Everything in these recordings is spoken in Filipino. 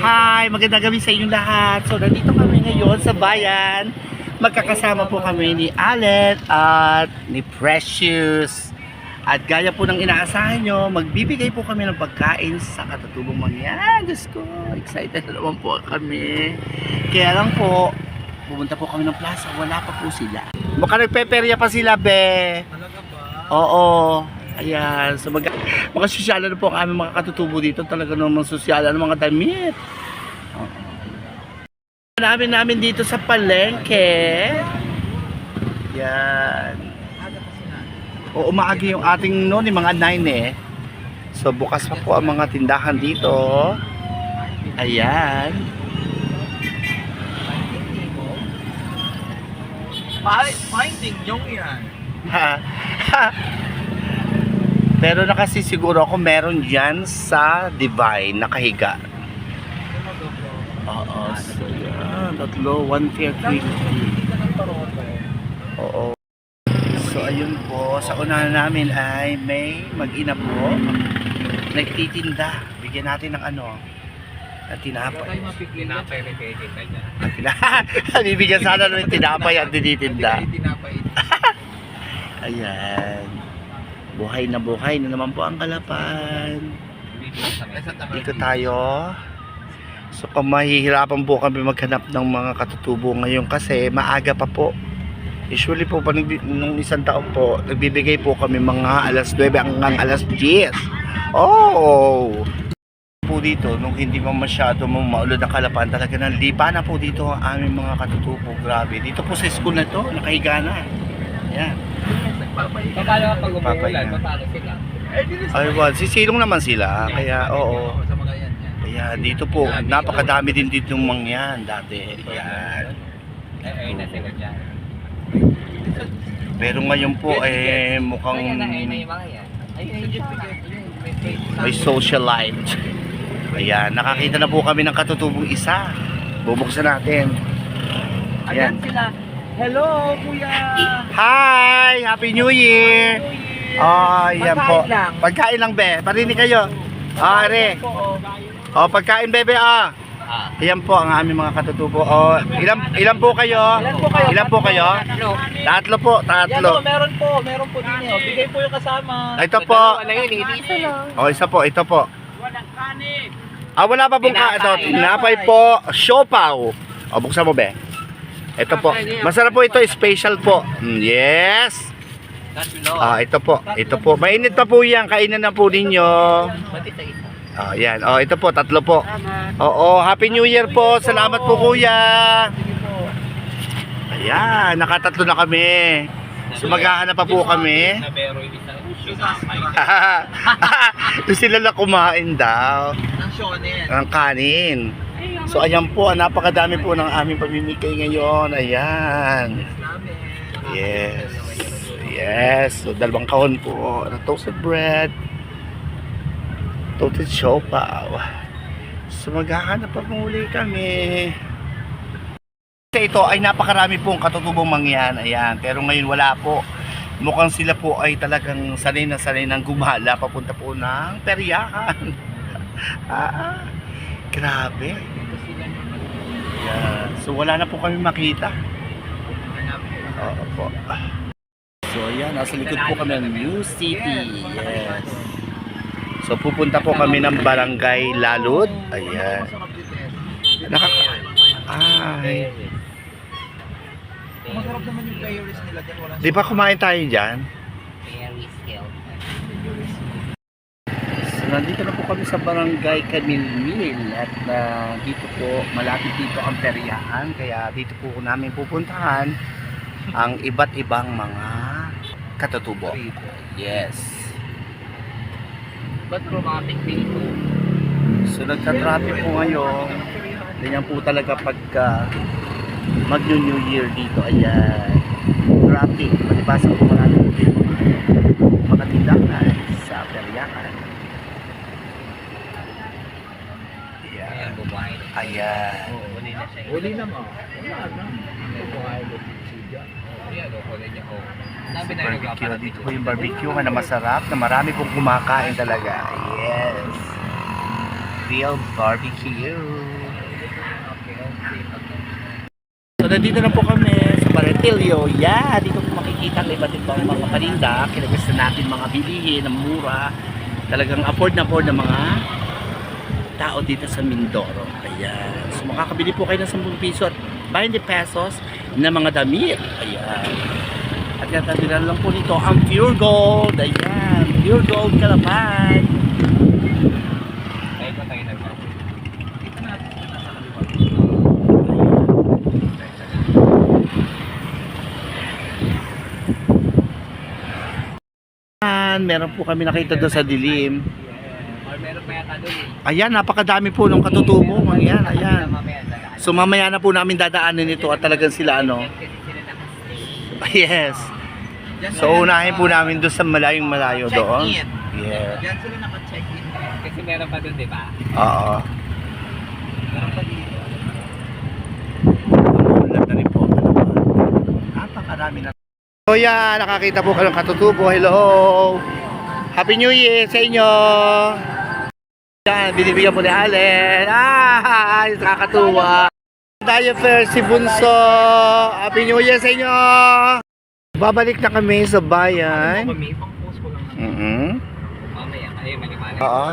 Hi, magandang gabi sa inyong lahat. So, nandito kami ngayon sa bayan. Magkakasama po kami ni Alet at ni Precious. At gaya po ng inaasahan nyo, magbibigay po kami ng pagkain sa katutubong mangyan. Diyos ko, excited na naman po kami. Kaya lang po, pumunta po kami ng plaza, wala pa po sila. Baka nagpeperya pa sila, be. Talaga ba? Oo. Ayan. So mag mga sosyalan na po aming mga katutubo dito. Talaga naman sosyalan ng mga damit. Oo. Namin namin dito sa palengke. Yan. O umaagi yung ating noon, yung mga 9 eh. So bukas pa po ang mga tindahan dito. Ayan. Finding yung yan. Ha. Ha. Pero na kasi siguro ako meron dyan sa Divine nakahiga. Oo. So, yan. Tatlo, 150. Oo. So, ayun po. Sa unahan namin ay may mag-ina po. Nagtitinda. Bigyan natin ng ano. Na tinapay. Tinapay kayo kita niya. Bibigyan sana ng tinapay at tinitinda. Ayan. Buhay na buhay na naman po ang kalapan. Dito tayo. So kung mahihirapan po kami maghanap ng mga katutubo ngayon kasi maaga pa po. Usually po pa nung isang taon po, nagbibigay po kami mga alas 9 hanggang alas 10. Oh! po dito, nung hindi pa masyado maulod ang kalapan, talaga nang lipa na po dito ang aming mga katutubo. Grabe. Dito po sa school na to, nakahiga na. Yan. Paano kapag umuulan? Paano sila? Ay, well, sisilong naman sila. Kaya, oo. Kaya dito po, napakadami din dito ng mangyan dati. Yan. Eh, eh. Pero ngayon po, eh, mukhang may socialite. Ayan, nakakita na po kami ng katutubong isa. Bubuksan natin. Ayan. sila. Hello, kuya. Hi! Happy New Year! Oh, yan po. Pagkain lang. Pagkain lang, be. Parinig kayo. Ah, are. Oo. Oh, pagkain, bebe, ah. Ah. Ayan po ang aming mga katutubo. Oh, ilan, ilan po kayo? Ilan po kayo? Ilan po kayo? Tatlo. Tatlo po, Yan tatlo. o, meron po, meron po din yun. Bigay po yung kasama. Ito po. Ano yun, isa lang. Oh, isa po, ito po. Walang kanin. Ah, wala pa pong ka. Ito, Tinapay. tinapay po, siopaw. O, buksan mo, be. Ito po. Masarap po ito, special po. Mm, Yes. Ah, ito po. Ito po. Mainit pa po yan. Kainan na po ninyo. Ah, yan. Oh, ito po, tatlo po. Oo, Happy New Year po. Salamat po, kuya. Ayan, nakatatlo na kami. So, maghahanap pa po kami. Sila na kumain daw. Ng kanin. So ayan po, napakadami po ng aming pamimigay ngayon. Ayan. Yes. Yes. So dalawang kahon po ng toasted bread. Toasted siopaw. So maghahanap pa muli kami. Ito ay napakarami pong katutubong mangyan. Ayan. Pero ngayon wala po. Mukhang sila po ay talagang sanay na sanay ng gumala papunta po ng peryahan. ah, grabe. Yan. So wala na po kami makita. Oo po. So ayan, nasa likod po kami ng New City. Yes. So pupunta po kami ng Barangay Lalud. Ayan. Nakaka... Ay. Masarap naman yung players nila dyan. Di ba kumain tayo dyan? Nandito na po kami sa Barangay Camilmil at ah, dito po, malapit dito ang peryahan. Kaya dito po namin pupuntahan ang iba't ibang mga katutubo. Yes. Ba't romantic dito? So nagka-traffic po ngayon. Ganyan po talaga pagka mag New Year dito. Ayan. Traffic. Palibasa po marami po din mga mga tindahan sa peryahan. Ayan, Ayan. bubuhay. Ayan. Oo, uli na na mo. Wala na. Bubuhay mo siya. Ayan, o, uli niya. O. Sabi na yung Barbecue. Dito po yung barbecue na masarap na marami pong kumakain talaga. Yes. Grilled Barbecue. So, nandito na po kami sa Paratillo. Yeah, dito po makikita ang iba't ibang mga paninda. Kinagasta natin mga bilihin ng mura. Talagang afford na afford ng mga tao dito sa Mindoro. Ayan. Makakabili po kayo ng 10 piso at 20 pesos na mga damit. Ayan. At katabilan lang po nito ang Pure Gold. Ayan. Pure Gold Kalapan. Meron po kami nakita doon sa dilim. Or meron pa yata doon eh. Ayan, napakadami po ng katutubo. Ayan, ayan. So mamaya na po namin dadaanin ito at talagang sila ano. Yes. So unahin po namin doon sa malayong malayo doon. Yeah. Diyan sila naka-check-in. Kasi meron pa doon, di ba? Oo. Meron pa dito. Ulan na rin po. Napakarami na. So yan, nakakita po kayo ng katutubo. Hello! Happy New Year sa inyo! Yan, binibigyan po ni Allen. Ah, nakakatuwa. Tayo first si Bunso. Happy New Year sa inyo! Babalik na kami sa bayan. Mhm. Maliwanag. Oo.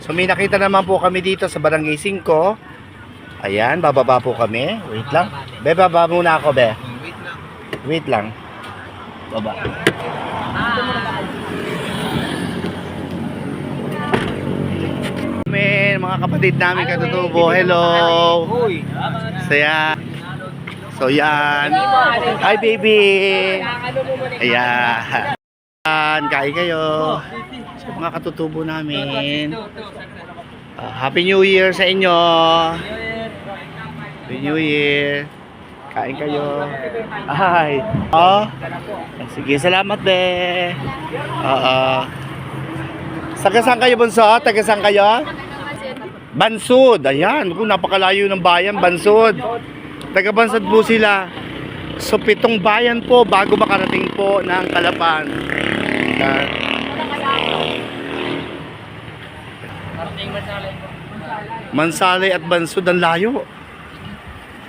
So may nakita naman po kami dito sa Barangay 5. Ayan, bababa po kami. Wait lang. Be, baba muna ako, be. Wait lang. Wait lang. Baba. Mga kapatid namin katutubo. Hello. Uy. Saya. So yan. Hi baby. Ayan. Kain kayo. So, mga katutubo namin. Ah, Happy New Year sa inyo. Happy New Year. Kain kayo. Ay. Oh. Sige, salamat be. Oo. Taga saan kayo? Taga saan kayo? Bansud. Ayan. Kung napakalayo ng bayan, Bansud. Taga Bansud po sila. So, pitong bayan po bago makarating po ng Kalapan. Ayan. Mansalay at Bansud ang layo.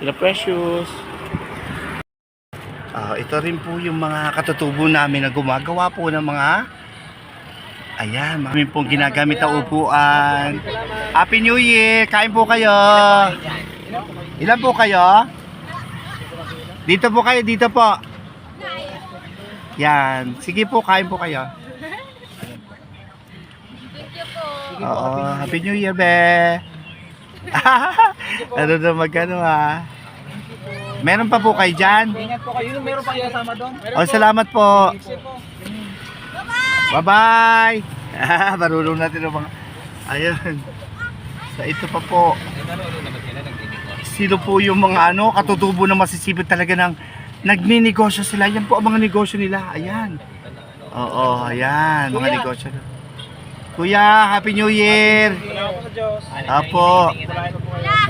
Sila Precious. Ah, ito rin po yung mga katutubo namin na gumagawa po ng mga Ayan, marami pong ginagamit na upuan. Happy New Year! Kain po kayo! Ilan po kayo? Dito po kayo, dito po. Yan. Sige po, kain po kayo. Oo, Happy New Year, be! ano na magkano ah? Meron pa po kayo dyan? Ingat po kayo. Meron pa kayo kasama doon? O, salamat po. Bye-bye! Marunong natin ng mga... Ayun. So, ito pa po. Sino po yung mga ano, katutubo na masisipit talaga ng nagninegosyo sila. Yan po ang mga negosyo nila. Ayan. Oo, ayan. Mga negosyo. Kuya, Happy New Year! Apo.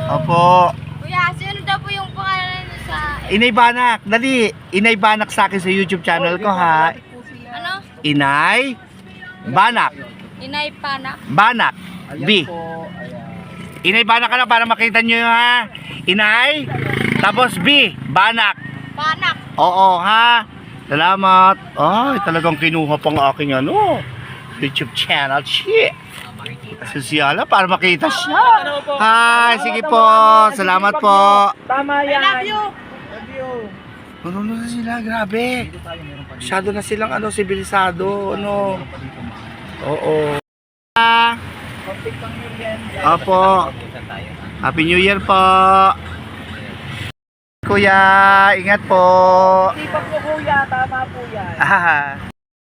Opo. Kuya, sino daw po yung pangalan sa... Inay Banak, dali. Inay Banak sa akin sa YouTube channel ko ha. Inay Banak. Inay Panak? Banak. B. Inay Banak ka na para makita nyo ha. Inay. Tapos B. Banak. Panak! Oo ha. Salamat. Ay, talagang kinuha pang aking ano. YouTube channel. Shit. Sosyala para makita siya. Hi, sige po. Salamat po. Tama I love you! Ano na sila, grabe. Masyado na silang ano, sibilisado, ano. Oo. Opo. Happy New Year po. Kuya, ingat po. Sipak po kuya, tama po yan.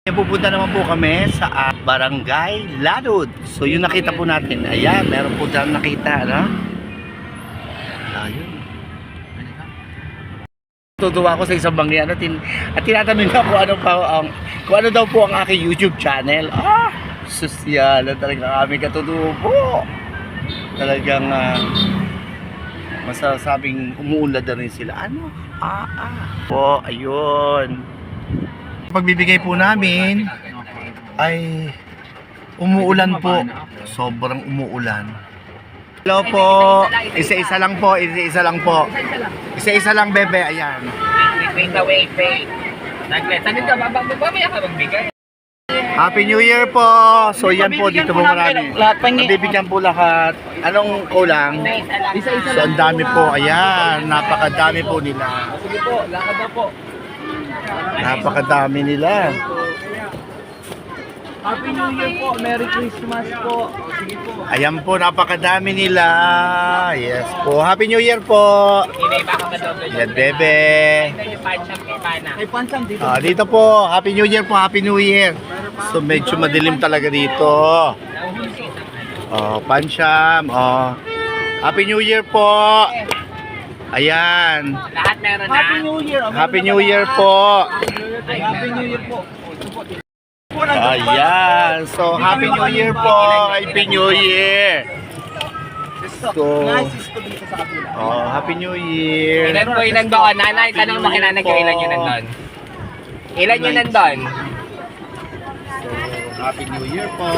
Ah, pupunta naman po kami sa ah, Barangay Ladod. So yun nakita po natin. Ayan, meron po tayo nakita, ano? Ayun. Tutuwa ako sa isang bangyan at, tin at tinatanong niya kung ano pa ang kung ano daw po ang aking YouTube channel. Ah, sosyal talaga kami katutubo. Talagang ah, masasabing umuulad na rin sila. Ano? Ah, ah. Po, ayun. Pagbibigay po namin ay umuulan po. Sobrang umuulan. Hello po. Isa-isa lang po. Isa-isa lang po. Isa-isa lang, bebe. Ayan. Wait, wait, wait, wait, ka, mamaya ka magbigay. Happy New Year po! So yan po, dito po marami. Mabibigyan po lahat. Anong kulang? Isa-isa So ang dami po. Ayan, napakadami po nila. Sige po, lakad na po. Napakadami nila. Happy New Year po. Merry Christmas po. Sige po. Ayan po, napakadami nila. Yes po. Happy New Year po! Yan, bebe. pancham kay pancham dito. Ah, dito po, Happy New Year po, Happy New Year. So medyo madilim talaga dito. Oh, pansyam. Oh. Happy New Year po. Ayan. Lahat meron na. Happy New Year. Happy New Year po. Happy New Year po. Ayan. So, Happy New Year po. Happy New Year. So, oh, Happy New Year. Ilan po ilan doon? Nanay, tanong mo kay nanay kung ilan yun nandun. Ilan yun nandun? So, Happy New Year po.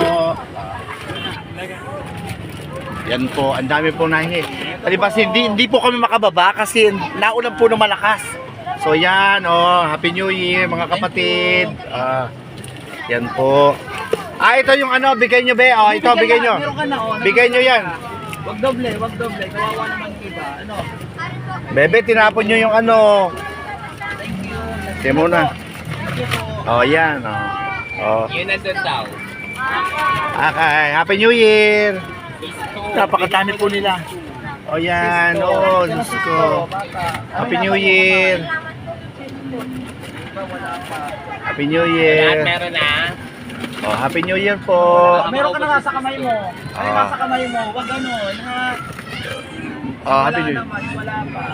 Yan po, ang dami po nahi. Palibas, hindi, hindi po kami makababa kasi naulan po ng malakas. So yan, oh, Happy New Year mga kapatid. Ah, yan po. Ah, ito yung ano, bigay nyo be. Oh, ito, bigay nyo. Bigay nyo yan. Wag doble, wag doble. Kawawa naman kita. Ano? Bebe, tinapon nyo yung ano. Sige muna. Oh, yan. Oh. Oh. Yun nandun daw. Okay, Happy New Year. Napakadami po nila. O yan, oh, Diyos ko. Happy New Year. Happy New Year. meron na. Oh, Happy New Year po. Meron ka na nga sa kamay mo. Ay, nasa kamay mo. Wag ano. Na, Oh, Happy New Year. wala pa.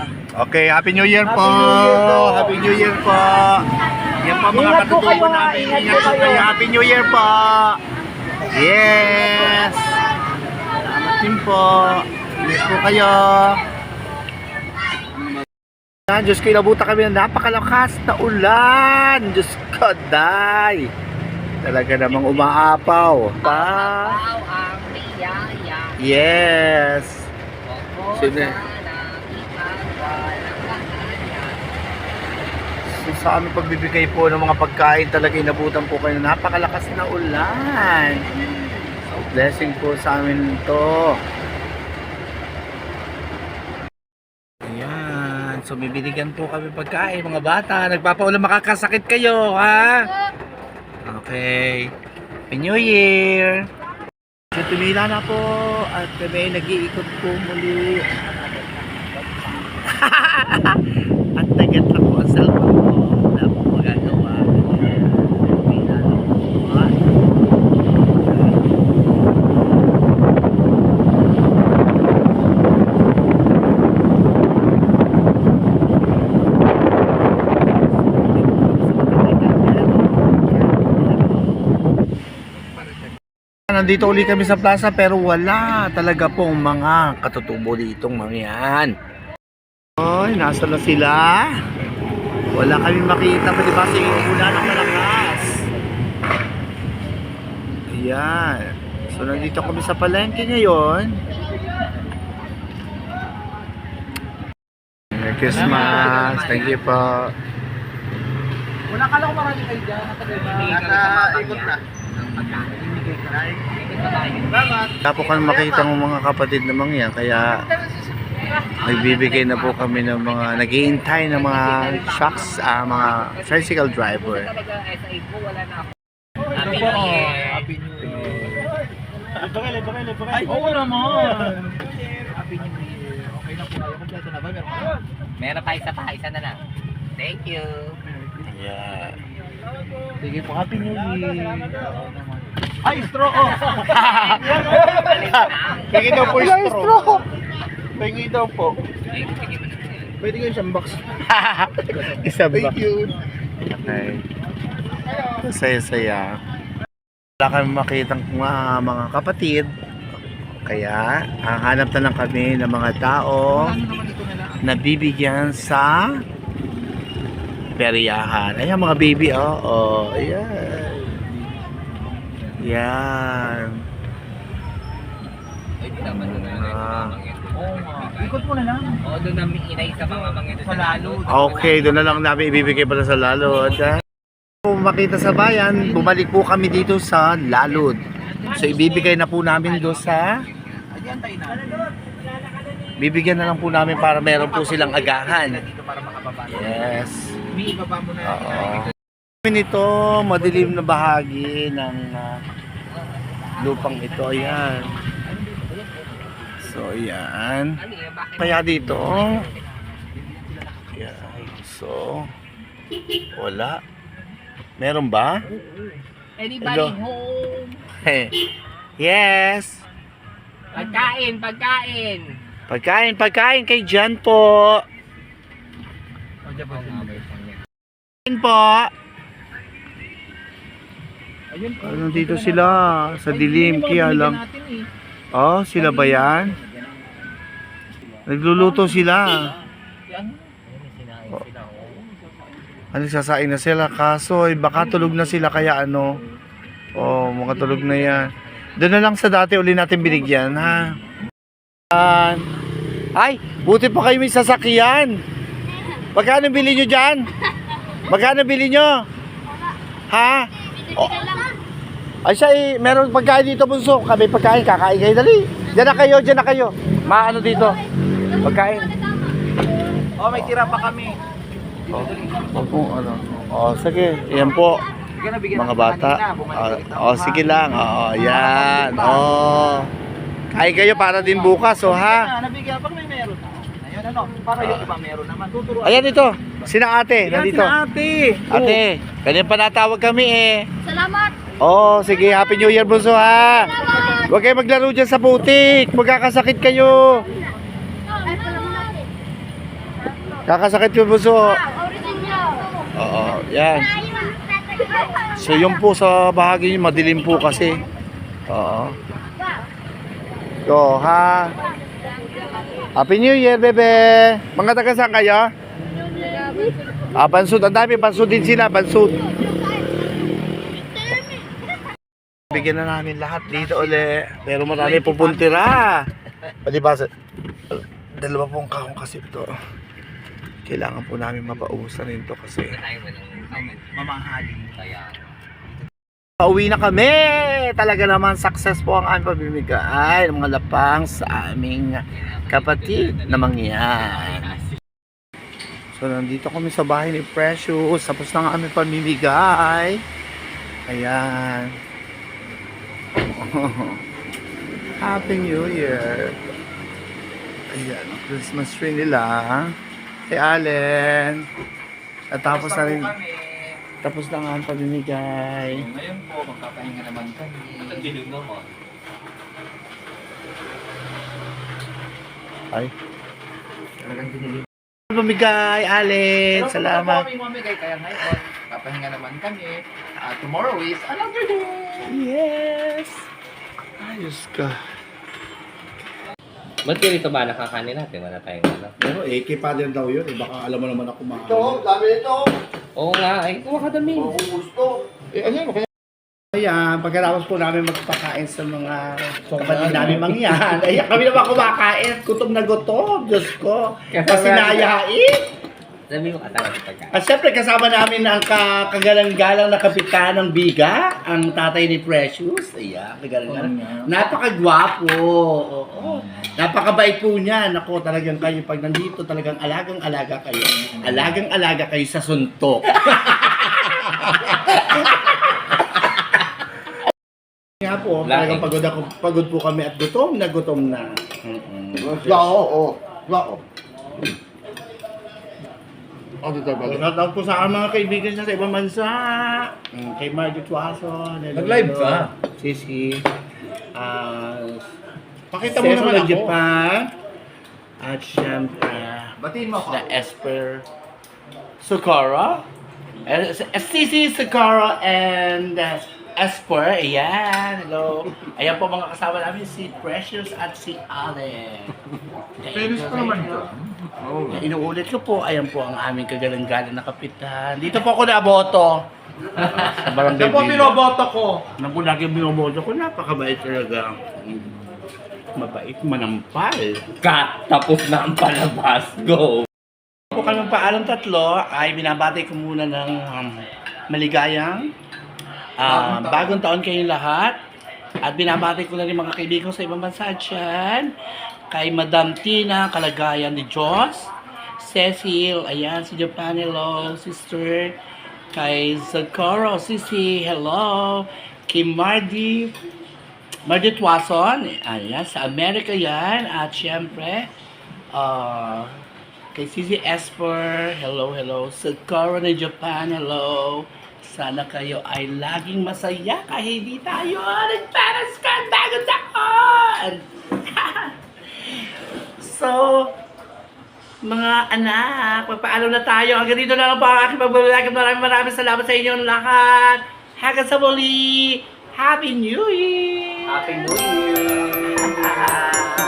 Okay, Happy New Year po. Happy New Year po. Yan po mga Ingat po katutubo kayo, ha. namin. Ingat Ingat po po kayo. kayo. Happy New Year po. Yes. Salamat din po. Ingat po kayo. Ah, Diyos ko, inabutan kami ng napakalakas na ulan. Diyos ko, day. Talaga namang umaapaw. Pa. Wow, ang biyaya. Yes. Sino? So, sa aming pagbibigay po ng mga pagkain talaga inabutan po kayo napakalakas na ulan. So, blessing po sa amin to. Ayan. So, bibigyan po kami pagkain mga bata. Nagpapaulan makakasakit kayo, ha? Okay. Happy New Year! So, tumila na po at kami nag-iikot po muli. at nagat lang po ang cellphone ko. Wala po magagawa. Tumila na po. At, Nandito uli kami sa plaza pero wala talaga pong mga katutubo ditong mga yan. Oy, nasa na sila? Wala kami makita pa di ba sa ulan ng malakas. Ayan. So nandito kami sa palengke ngayon. Merry Christmas. Thank you po. Wala ka lang marami kayo dyan. Nakaikot na. Wala po kami makita ng mga kapatid na mga yan, kaya nagbibigay na po kami ng mga, naghihintay ng mga trucks, ah, mga tricycle driver. Happy New Year. Happy New Year. Ay, oo naman. Happy New Year. Okay na po kayo. Kompleto na ba? Meron pa? Meron pa isa pa. Isa na lang. Thank you. Yeah. Sige po. Happy New Year. Ay, straw! Oh. Pwede daw po yung straw. Pwede daw po. Pwede kayo siyang box. Isa ba? Thank you. Okay. Saya-saya. Wala kami makitang mga, mga kapatid. Kaya, hahanap na lang kami ng mga tao na bibigyan sa peryahan. Ayan mga baby, oh. oh ayan. Yan. Ay, di na yun. Ah. Oo. Ikot mo na lang. Oo, doon namin inay sa mga mangyan sa lalo. Okay, doon na lang namin ibibigay pala sa Lalod. ah. Kung makita sa bayan, bumalik po kami dito sa Lalod. So ibibigay na po namin doon sa bibigyan na lang po namin para meron po silang agahan. Dito para makababa. Yes. May ibaba mo na. Ito, madilim na bahagi ng ah, lupang ito. Ayan. So, ayan. Kaya dito, ayan. So, wala. Meron ba? Anybody Hello? home? yes. Pagkain, pagkain. Pagkain, pagkain kay Jan po. Pagkain po. Ayun po. Ano dito sila? Sa dilim, kaya lang. Natin, eh. Oh, sila ba yan? Nagluluto sila. Yan. Oh. Ano sasain na sila kaso eh, baka tulog na sila kaya ano. Oh, mga tulog na yan. Doon na lang sa dati uli natin binigyan ha. Ay, buti pa kayo may sasakyan. Magkano bili nyo dyan? Magkano bili nyo? Ha? Oh. Ay siya eh, meron pagkain dito bunso. Kami pagkain, kakain kayo dali. Diyan na kayo, diyan na kayo. Maano dito? Pagkain. Oh, may tira pa kami. Oh, opo, ano. Oh, sige. Yan po. Mga bata. kanina. Oh, oh, sige lang. Oo, yan. Oh. Kain kayo para din bukas, oh ha. Ah, nabigyan pag may meron. Ayun ano, para yung iba meron naman. Tuturuan. Ayan ito. Sina ate, nandito. ate. Ate, ganyan pa natawag kami eh. Salamat! Oh, sige, Happy New Year, bunso ha. Huwag kayo maglaro dyan sa putik. Magkakasakit kayo. Kakasakit kayo, bunso. Oo, yan. So yun po sa bahagi yun, madilim po kasi. Oo. So, ha. Happy New Year, bebe. Mga taga saan kayo? Ah, bansud. Ang dami, bansud din sila, bansud. Bigyan na namin lahat dito uli. Pero marami pupuntira. Palibasa. Dalawa pong kahong kasi ito. Kailangan po namin mapaubusan rin to kasi. Mamahalin. Kaya. Pauwi na kami! Talaga naman success po ang aming pamimigay ng mga lapang sa aming kapatid na mangyan. So nandito kami sa bahay ni Precious. Tapos na ang aming pamimigay. Ayan. Happy New Year! Ayan, Christmas tree nila. Kay Allen. At tapos na rin, tapos na nga ang pamimigay. Ngayon po, magpapahinga naman kami. Ang dilim mo. Ay. Talagang dinilim. Pamigay, Allen. Salamat. Kami mamigay, kaya ngayon, papahinga naman kami. Ah, tomorrow is another day. Ayos ka. Ba't ganito ba nakakanin natin? Wala tayong ano. Pero AK pa din daw yun. Eh, baka alam mo naman ako maaari. dami nito. Oo nga, ay kuha ka dami. Kung gusto. Eh, ano yun? Ayan, pagkatapos po namin magpakain sa mga kapatid namin mangyan. Ayan, kami naman kumakain. Gutom na gutom. Diyos ko. Kasi nayain. Sabi mo kasama sa pagkain. At syempre kasama namin ang ka kagalang-galang na kapitan ng Biga, ang tatay ni Precious. Ayan, kagalang-galang. Napakagwapo. Oo. Napakabait po niya. Nako, talagang kayo pag nandito, talagang alagang-alaga kayo. Alagang-alaga kayo sa suntok. Nga po, talagang pagod ako, pagod po kami at gutom na gutom na. Mm-mm. Oo, oo. Oo. Oh, dito ba? Shout out po sa aking mga kaibigan niya sa ibang bansa. Mm, kay Margie Tuaso. Nag-live ka? Sisi. Ah, Pakita mo naman ako. Japan. At syempre, Batiin mo ako. na Esper Sakura. Eh, Sisi Sakura and uh, Esper. Ayan. Hello. Ayan po mga kasama namin si Precious at si Allen. Finish pa naman ito. Oh. Inuulit ko po, ayan po ang aming kagalang-galang na kapitan. Dito po ako naboto. sa barangay Ito po Villa. binoboto ko. Naku, lagi binoboto ko, napakabait talaga. mabait, manampal. Cut! Tapos na ang palabas. Go! Po kami paalam tatlo ay binabati ko muna ng um, maligayang ah, bagong taon kayong lahat. At binabati ko na rin mga kaibigan sa ibang bansa dyan. Kay Madam Tina, Kalagayan ni Diyos. Cecil, ayan, si Japan, hello, sister. Kay Zakoro, Sisi, hello. Kay Mardi, Mardi Tuason, ayan, sa Amerika yan. At syempre, ah, Kay Sisi Esper, hello, hello. Sa Coro ng Japan, hello. Sana kayo ay laging masaya kahit hindi tayo nagparas ka bagong taon. so, mga anak, magpaalam na tayo. Hanggang dito na lang po ang aking pagbabalagay. Maraming maraming salamat sa inyong lahat. Hanggang sa muli. Happy New Year! Happy New Year!